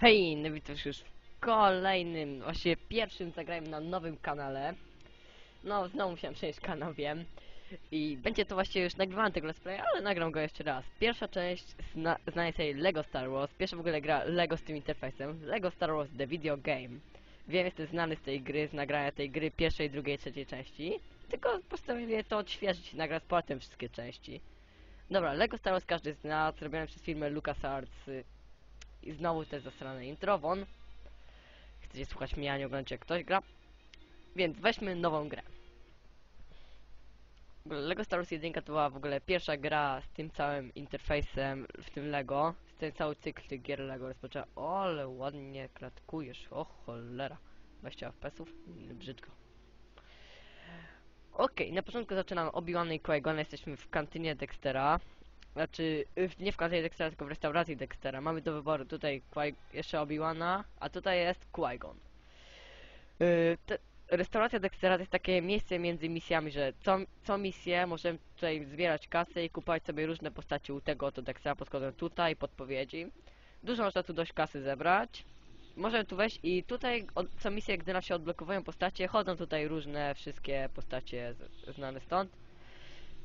Hej, no witam już w kolejnym, właściwie pierwszym zagrałem na nowym kanale. No, znowu musiałem przejść kanał, wiem. I będzie to właściwie już nagrywany tego let's play, ale nagram go jeszcze raz. Pierwsza część zna znaje sobie Lego Star Wars. Pierwsza w ogóle gra Lego z tym interfejsem. Lego Star Wars The Video Game. Wiem, jestem znany z tej gry, z nagrania tej gry pierwszej, drugiej, trzeciej części. Tylko postanowiłem to odświeżyć i nagrać potem wszystkie części. Dobra, Lego Star Wars każdy zna, zrobione przez firmę LucasArts. I znowu te zasrane intro, won. Chcecie słuchać mnie, a nie oglądać jak ktoś gra? Więc weźmy nową grę. Lego Star Wars 1 to była w ogóle pierwsza gra z tym całym interfejsem w tym Lego. Ten cały cykl tych gier Lego rozpoczęła. O, ale ładnie klatkujesz. O cholera. 20 FPS-ów? Brzydko. Okej, na początku zaczynamy Obi-Wan i Qui-Gon. Jesteśmy w kantynie Dextera. Znaczy, y, nie w kantynie Dextera, tylko w restauracji Dextera. Mamy do wyboru tutaj Qui jeszcze Obi-Wana, a tutaj jest Qui-Gon. Y, te- Restauracja Dextera to jest takie miejsce między misjami, że co, co misję możemy tutaj zbierać kasę i kupować sobie różne postaci u tego oto Dextera pod kodem tutaj, podpowiedzi. Dużo można tu dość kasy zebrać. Możemy tu wejść i tutaj od, co misję, gdy nam się odblokowują postacie, chodzą tutaj różne wszystkie postacie z, znane stąd.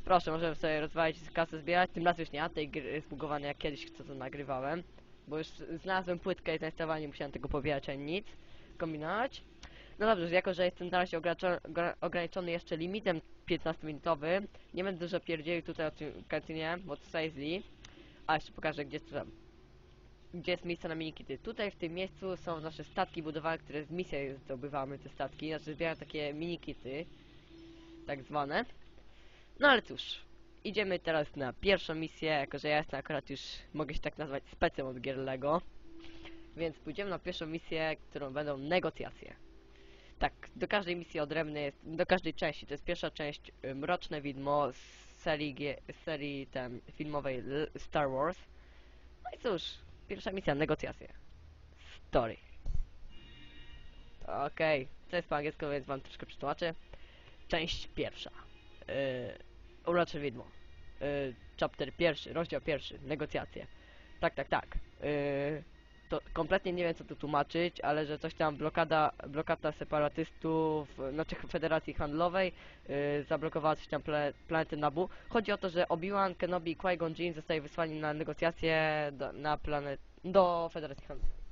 Proszę, możemy sobie rozwalić kasę zbierać. Tym razem już nie ma tej gry zbugowanej jak kiedyś, co to nagrywałem. Bo już znalazłem płytkę i zainstalowanie nie musiałem tego pobierać ani nic. Kombinować. No dobrze, jako że jestem na razie ograniczony, ogra- ograniczony jeszcze limitem 15-minutowym, nie będę dużo pierdzielił tutaj o tym kantynie, bo tutaj jest Lee. A jeszcze pokażę gdzie tu gdzie jest miejsce na minikity. Tutaj w tym miejscu są nasze statki budowane, które z misji zdobywamy te statki, znaczy zbieram takie minikity, tak zwane. No ale cóż, idziemy teraz na pierwszą misję, jako że ja jestem akurat już, mogę się tak nazwać, specem od gier Lego. Więc pójdziemy na pierwszą misję, którą będą negocjacje. Tak, do każdej misji odrębnej jest, do każdej części, to jest pierwsza część y, Mroczne Widmo z serii, serii ten, filmowej Star Wars. No i cóż, pierwsza misja, negocjacje. Story. Okej, to jest po angielsku, więc wam troszkę przetłumaczę. Część pierwsza. Yy, Urocze Widmo. Yy, chapter pierwszy, rozdział pierwszy, negocjacje. Tak, tak, tak. Yy, to kompletnie nie wiem co tu tłumaczyć, ale że coś tam blokada, blokada separatystów, znaczy Federacji Handlowej yy, zablokowała coś tam ple, planety Nabu. Chodzi o to, że Obi-Wan, Kenobi i Qui-Gon Jinn zostali wysłani na negocjacje do, na planet, do Federacji Handlowej.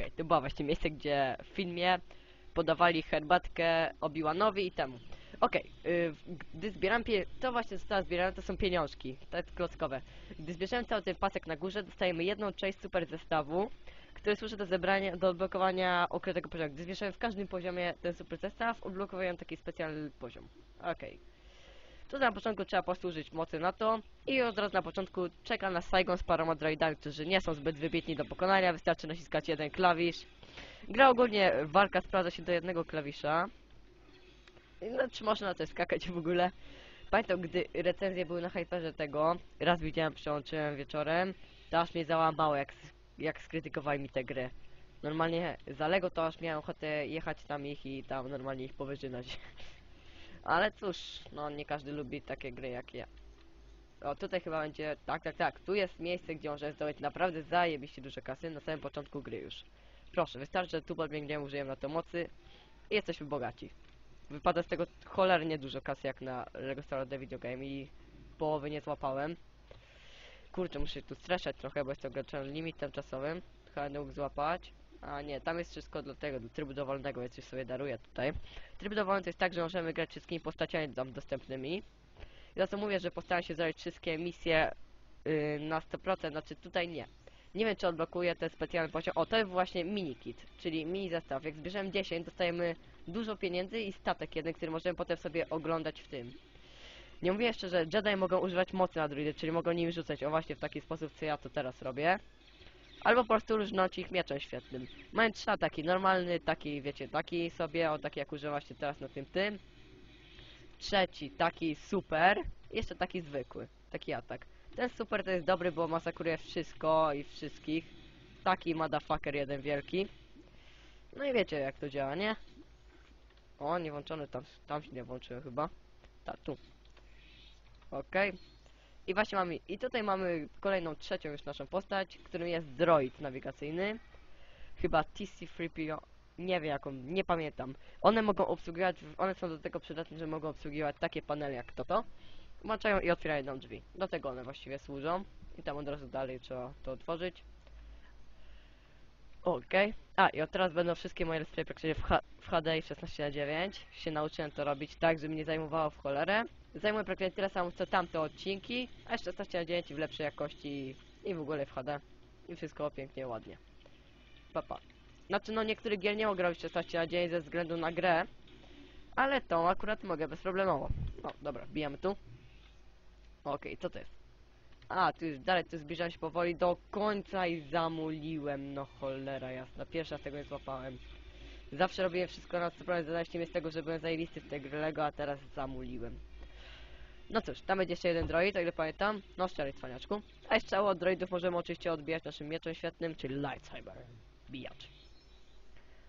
Okej, to było właśnie miejsce, gdzie w filmie podawali herbatkę Obi-Wanowi i temu. Okej, y, gdy zbieram pie... to właśnie zostało zbierane, to są pieniążki, to jest klockowe. Gdy zbierzemy cały ten pasek na górze, dostajemy jedną część super zestawu, który służy do zebrania, do odblokowania ukrytego poziomu. Gdy zbierzemy w każdym poziomie ten super zestaw, odblokowują taki specjalny poziom. Okej. Tu na początku trzeba posłużyć mocy na to i od razu na początku czeka nas Saigon z paroma droidami, którzy nie są zbyt wybitni do pokonania, wystarczy naciskać jeden klawisz. Gra ogólnie, walka sprawdza się do jednego klawisza. No, czy można na to skakać w ogóle? Pamiętam, gdy recenzje były na hyperze tego, raz widziałem, przełączyłem wieczorem, to aż mnie załamało, jak, jak skrytykowali mi tę grę. Normalnie za Lego to aż miałem ochotę jechać tam ich i tam normalnie ich powyżynać. Ale cóż, no nie każdy lubi takie gry jak ja. O, tutaj chyba będzie... Tak, tak, tak. Tu jest miejsce, gdzie możemy zdobyć naprawdę zajebiście dużo kasy na samym początku gry już. Proszę, wystarczy, że tu podbiegniemy, użyjemy na to mocy i jesteśmy bogaci. Wypada z tego cholernie dużo kasy jak na Lego Star The Video Game i połowy nie złapałem. Kurczę, muszę tu streszać trochę, bo jest to limitem czasowym. Chyba nie mógł złapać. A nie, tam jest wszystko do tego, do trybu dowolnego, więc coś sobie daruję tutaj. Tryb dowolny to jest tak, że możemy grać wszystkimi postaciami tam dostępnymi. I za co mówię, że postaram się zrobić wszystkie misje yy, na 100%, znaczy tutaj nie. Nie wiem czy odblokuje ten specjalny poziom. O, to jest właśnie mini kit, czyli mini zestaw. Jak zbierzemy 10, dostajemy dużo pieniędzy i statek jeden, który możemy potem sobie oglądać w tym. Nie mówię jeszcze, że Jedi mogą używać mocy na druidy, czyli mogą nimi rzucać, o właśnie w taki sposób, co ja to teraz robię. Albo po prostu różnąć ich mieczem świetnym. Mają trzy ataki, normalny, taki, wiecie, taki sobie, o taki jak używam właśnie teraz na tym tym. Trzeci, taki super, jeszcze taki zwykły, taki atak. Ten super to jest dobry, bo masakruje wszystko i wszystkich. Taki motherfucker jeden wielki. No i wiecie jak to działa, nie? O, nie włączony, tam, tam się nie włączyłem chyba. Ta, tu. Okej. I właśnie mamy, i tutaj mamy kolejną trzecią już naszą postać, którym jest droid nawigacyjny. Chyba TC3PO, nie wiem jaką, nie pamiętam. One mogą obsługiwać, one są do tego przydatne, że mogą obsługiwać takie panele jak to to. Włączają i otwierają nam drzwi. Do tego one właściwie służą. I tam od razu dalej trzeba to otworzyć. Okej. A, i od teraz będą wszystkie moje let's play praktycznie w, H w HDI 16 na 9 Się nauczyłem to robić tak, żeby nie zajmowało w cholerę. Zajmuje praktycznie tyle samo co tamte odcinki, a jeszcze 16 na 9 w lepszej jakości i w ogóle w HD. I wszystko pięknie, ładnie. Papa. Znaczy, no niektórych gier nie mogę robić 16 na 9 ze względu na grę, ale tą akurat mogę bezproblemowo. O, dobra, bijamy tu. Okej, co to jest? A, tu już dalej, tu zbliżam się powoli do końca i zamuliłem, no cholera jasna. Pierwsza tego nie złapałem. Zawsze robiłem wszystko na 100% zależnie mnie z tego, że byłem zajebisty w tej gry Lego, a teraz zamuliłem. No cóż, tam będzie jeszcze jeden droid, o ile pamiętam. No szczery cwaniaczku. A jeszcze od droidów możemy oczywiście odbijać naszym mieczem świetnym, czyli lightsaber. Bijacz.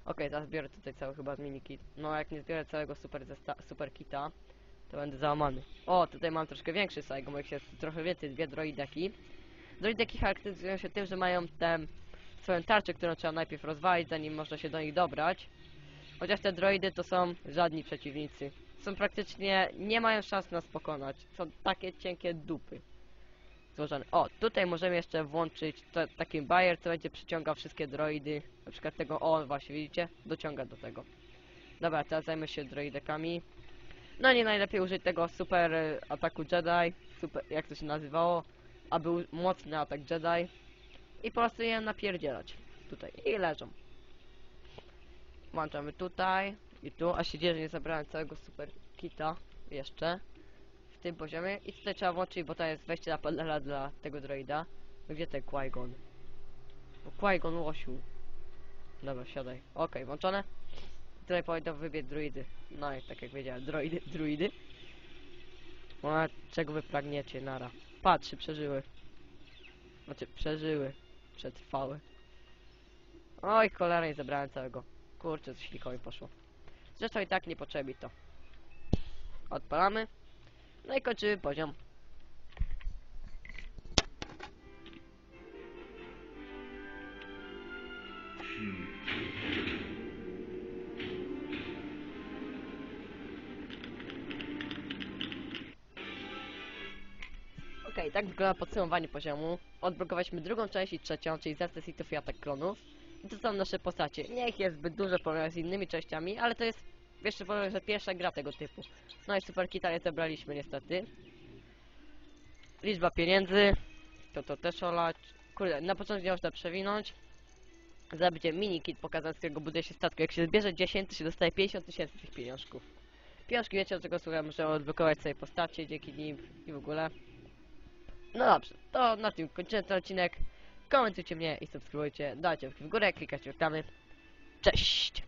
Okej, teraz biorę tutaj cały chyba mini kit. No jak nie zbiorę całego super, super kita, to będę załamany. O, tutaj mam troszkę większy ich jest trochę więcej, dwie droideki. Droideki charakteryzują się tym, że mają tę swoją tarczę, którą trzeba najpierw rozwalić, zanim można się do nich dobrać. Chociaż te droidy to są żadni przeciwnicy. Są praktycznie, nie mają szans nas pokonać. Są takie cienkie dupy. Złożone. O, tutaj możemy jeszcze włączyć taki bajer, co będzie przyciągał wszystkie droidy. Na przykład tego, o właśnie widzicie? Dociąga do tego. Dobra, teraz zajmę się droidekami. No nie najlepiej użyć tego super ataku Jedi, super, jak to się nazywało, aby mocny atak Jedi. I po prostu je napierdzielać. Tutaj. I leżą. Włączamy tutaj i tu, a się dzieje, że nie zabrałem całego super kita jeszcze w tym poziomie. I tutaj trzeba włączyć, bo to jest wejście na panela dla tego droida. Gdzie ten Qui-Gon? No Qui-Gon łosiu. Dobra, siadaj. Okej, włączone. Tutaj powinno wybiec druidy. No i tak jak wiedziałem, droidy, druidy. No, a czego wy pragniecie, nara? Patrzy, przeżyły. Znaczy, przeżyły. Przetrwały. Oj, cholera, nie zebrałem całego. Kurczę, coś likowi poszło. Zresztą i tak nie potrzebi to. Odpalamy. No i kończymy poziom. Tak wygląda podsumowanie poziomu. Odblokowaliśmy drugą część i trzecią, czyli Zesty Sithów i Atak Klonów. I to są nasze postacie. Nie ich jest zbyt dużo w porównaniu z innymi częściami, ale to jest, jeszcze powiem, że pierwsza gra tego typu. No i super kita nie zebraliśmy niestety. Liczba pieniędzy, to to też olać. Kurde, na początku nie można przewinąć. Zabicie mini kit pokazać, z którego buduje się statku. Jak się zbierze 10, to się dostaje 50 tysięcy tych pieniążków. Pieniążki wiecie do czego słucham, możemy odblokować sobie postacie dzięki nim i w ogóle. No dobrze, to na tym kończymy ten odcinek. Komentujcie mnie i subskrybujcie, dajcie w górę, klikajcie w reklamy. Cześć!